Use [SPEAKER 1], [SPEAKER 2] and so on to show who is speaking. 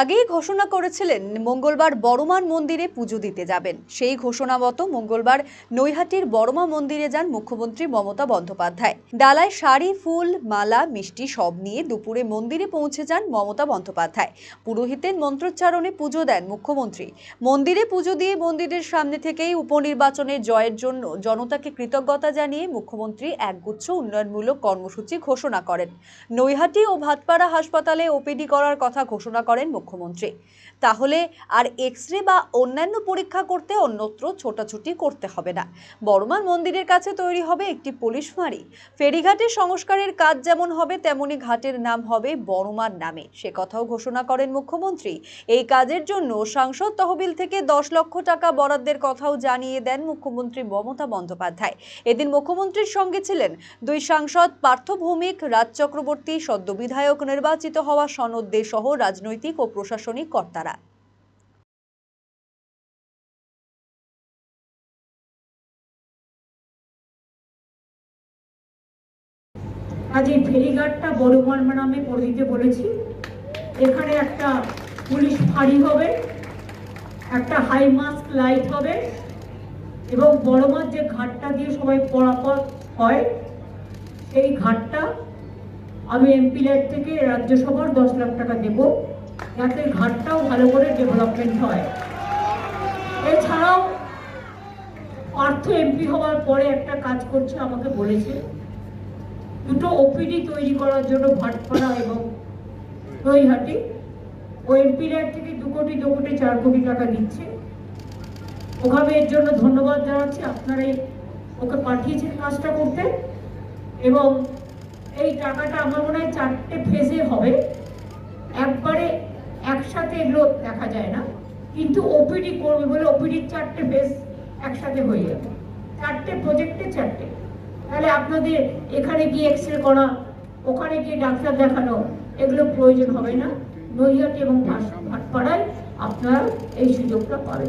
[SPEAKER 1] আগেই ঘোষণা করেছিলেন মঙ্গলবার বড়মান মন্দিরে পুজো দিতে যাবেন। সেই ঘোষণা মতো মঙ্গলবার নৈহাটির বড়মা মন্দিরে যান মুখ্যমন্ত্রী মমতা বন্দ্যোপাধ্যায়। ডালায় শাড়ি, ফুল, মালা, মিষ্টি সব নিয়ে দুপুরে মন্দিরে পৌঁছে যান মমতা বন্দ্যোপাধ্যায়। পুরোহিতের মন্ত্রোচ্চারণে পুজো দেন মুখ্যমন্ত্রী। মন্দিরে পুজো দিয়ে মন্দিরের সামনে থেকেই উপনির্বাচনের জয়ের জন্য জনতাকে কৃতজ্ঞতা জানিয়ে মুখ্যমন্ত্রী একগুচ্ছ উন্নয়নমূলক কর্মসূচি ঘোষণা করেন। নৈহাটি ও ভাতপাড়া হাসপাতালে ওপিডি করার কথা ঘোষণা করেন মুখ্যমন্ত্রী। তাহলে আর এক্স রে বা অন্যান্য পরীক্ষা করতে অন্যত্র ছোটাছুটি করতে হবে না। বড়মান মন্দিরের কাছে তৈরি হবে একটি পুলিশ ফাঁড়ি। ফেরিঘাটের সংস্কারের কাজ যেমন হবে, তেমনি ঘাটের নাম হবে বড়মান নামে। সে কথাও ঘোষণা করেন মুখ্যমন্ত্রী। এই কাজের জন্য সাংসদ তহবিল থেকে দশ লক্ষ টাকা বরাদ্দের কথাও জানিয়ে দেন মুখ্যমন্ত্রী মমতা বন্দ্যোপাধ্যায়। এদিন মুখ্যমন্ত্রীর সঙ্গে ছিলেন দুই সাংসদ পার্থ ভৌমিক রাজ চক্রবর্তী, সদ্য বিধায়ক নির্বাচিত হওয়া সনদ দে সহ রাজনৈতিক ও প্রশাসনিক কর্তারা।
[SPEAKER 2] আজ এই ফেরিঘাটটা বড়মান নামে করে দিতে বলেছি। এখানে একটা পুলিশ ফাঁড়ি হবে, একটা হাই মাস্ক লাইট হবে এবং বড়মার যে ঘাটটা দিয়ে সবাই পরাপর হয়, সেই ঘাটটা আমি এমপি লাইট থেকে রাজ্যসভার দশ লাখ টাকা দেব। যাতে ঘাটটাও ভালো করে ডেভেলপমেন্ট হয়। এছাড়াও পার্থ এমপি হওয়ার পরে একটা কাজ করছে, আমাকে বলেছে, দুটো ওপিডি তৈরি করার জন্য ভাটপাড়া এবং নৈহাটি। ও এমপি ল্যাব থেকে দু কোটি দু কোটি, চার কোটি টাকা দিচ্ছে। ওখানে এর জন্য ধন্যবাদ জানাচ্ছি। আপনারাই ওকে পাঠিয়েছেন কাজটা করতে। এবং এই টাকাটা আমার মনে হয় চারটে ফেজে হবে। একবারে একসাথে লোক দেখা যায় না, কিন্তু ওপিডি করবে বলে ওপিডির চারটে বেস একসাথে হয়ে যাবে। চারটে প্রজেক্টে চারটে। তাহলে আপনাদের এখানে গিয়ে এক্স রে করা, ওখানে গিয়ে ডাক্তার দেখানো, এগুলো প্রয়োজন হবে না। নৈহাটি এবং ভাট- ভাটপাড়ায় আপনারা এই সুযোগটা পাবেন।